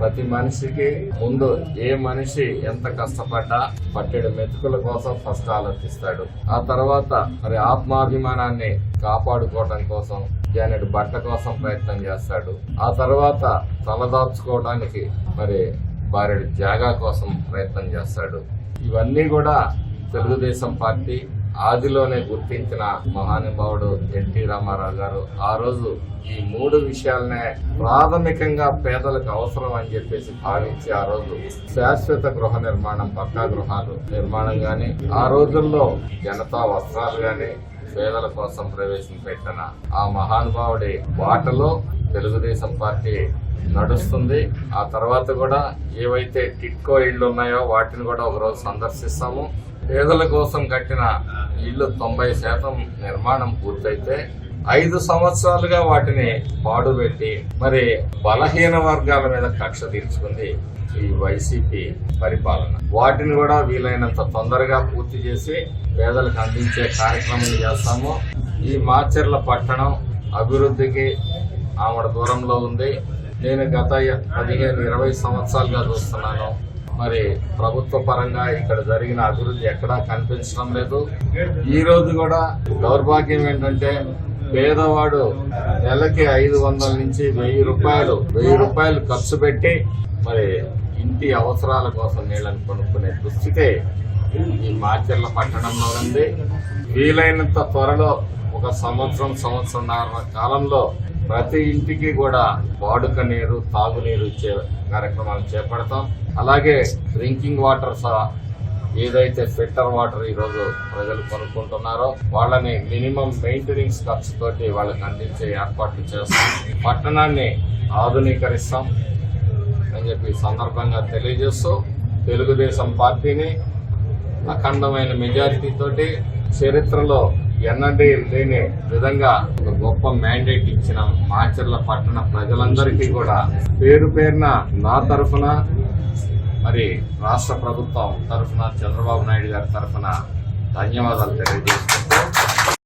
ప్రతి మనిషికి ముందు ఏ మనిషి ఎంత కష్టపడ్డా పట్టెడు మెతుకుల కోసం ఫస్ట్ ఆలోచిస్తాడు. ఆ తర్వాత మరి ఆత్మాభిమానాన్ని కాపాడుకోవడం కోసం జానెడు బట్ట కోసం ప్రయత్నం చేస్తాడు. ఆ తర్వాత తలదార్చుకోవడానికి మరి భార్యడు జాగా కోసం ప్రయత్నం చేస్తాడు. ఇవన్నీ కూడా తెలుగుదేశం పార్టీ ఆదిలోనే గుర్తించిన మహానుభావుడు ఎన్టీ రామారావు గారు ఆ రోజు ఈ మూడు విషయాలనే ప్రాథమికంగా పేదలకు అవసరం అని చెప్పేసి భావించి ఆ రోజు శాశ్వత గృహ నిర్మాణం పక్కా గృహాలు నిర్మాణం గాని ఆ రోజుల్లో జనతా వస్త్రాలు గాని పేదల కోసం ప్రవేశపెట్టిన ఆ మహానుభావుడి బాటలో తెలుగుదేశం పార్టీ నడుస్తుంది. ఆ తర్వాత కూడా ఏవైతే టిట్కో ఇళ్ళు ఉన్నాయో వాటిని కూడా ఒకరోజు సందర్శిస్తాము. పేదల కోసం కట్టిన ఇళ్ళు తొంభై శాతం నిర్మాణం పూర్తయితే ఐదు సంవత్సరాలుగా వాటిని పాడుపెట్టి మరి బలహీన వర్గాల మీద కక్ష తీర్చుకుంది ఈ వైసీపీ పరిపాలన. వాటిని కూడా వీలైనంత తొందరగా పూర్తి చేసి పేదలకు అందించే కార్యక్రమం చేస్తాము. ఈ మాచర్ల పట్టణం అభివృద్ధికి ఆవిడ దూరంలో ఉంది. నేను గత పదిహేను ఇరవై సంవత్సరాలుగా చూస్తున్నాను. మరి ప్రభుత్వ పరంగా ఇక్కడ జరిగిన అభివృద్ధి ఎక్కడా కనిపించడం లేదు. ఈ రోజు కూడా దౌర్భాగ్యం ఏంటంటే పేదవాడు నెలకి ఐదు వందల నుంచి వెయ్యి రూపాయలు వెయ్యి రూపాయలు ఖర్చు పెట్టి మరి ఇంటి అవసరాల కోసం నీళ్ళని కొనుక్కునే దుస్థితి ఈ మాచర్ల పట్టణంలో ఉంది. వీలైనంత త్వరలో ఒక సంవత్సరం సంవత్సరంన్నర కాలంలో ప్రతి ఇంటికి కూడా వాడుక నీరు తాగునీరు ఇచ్చే కార్యక్రమాలు చేపడతాం. అలాగే డ్రింకింగ్ వాటర్ సహా ఏదైతే ఫిల్టర్ వాటర్ ఈరోజు ప్రజలు కొనుక్కుంటున్నారో వాళ్ళని మినిమం మెయింటెనెన్స్ ఖర్చుతోటి వాళ్ళకి అందించే ఏర్పాట్లు చేస్తాం. పట్టణాన్ని ఆధునీకరిస్తాం అని చెప్పి సందర్భంగా తెలియజేస్తూ తెలుగుదేశం పార్టీని అఖండమైన మెజారిటీతోటి చరిత్రలో ఎన్నడే లేని విధంగా ఒక గొప్ప మ్యాండేట్ ఇచ్చిన మాచర్ల పట్టణ ప్రజలందరికీ కూడా పేరు పేరున నా తరఫున మరి రాష్ట్ర ప్రభుత్వం తరఫున చంద్రబాబు నాయుడు గారి తరఫున ధన్యవాదాలు తెలియజేస్తున్నాను.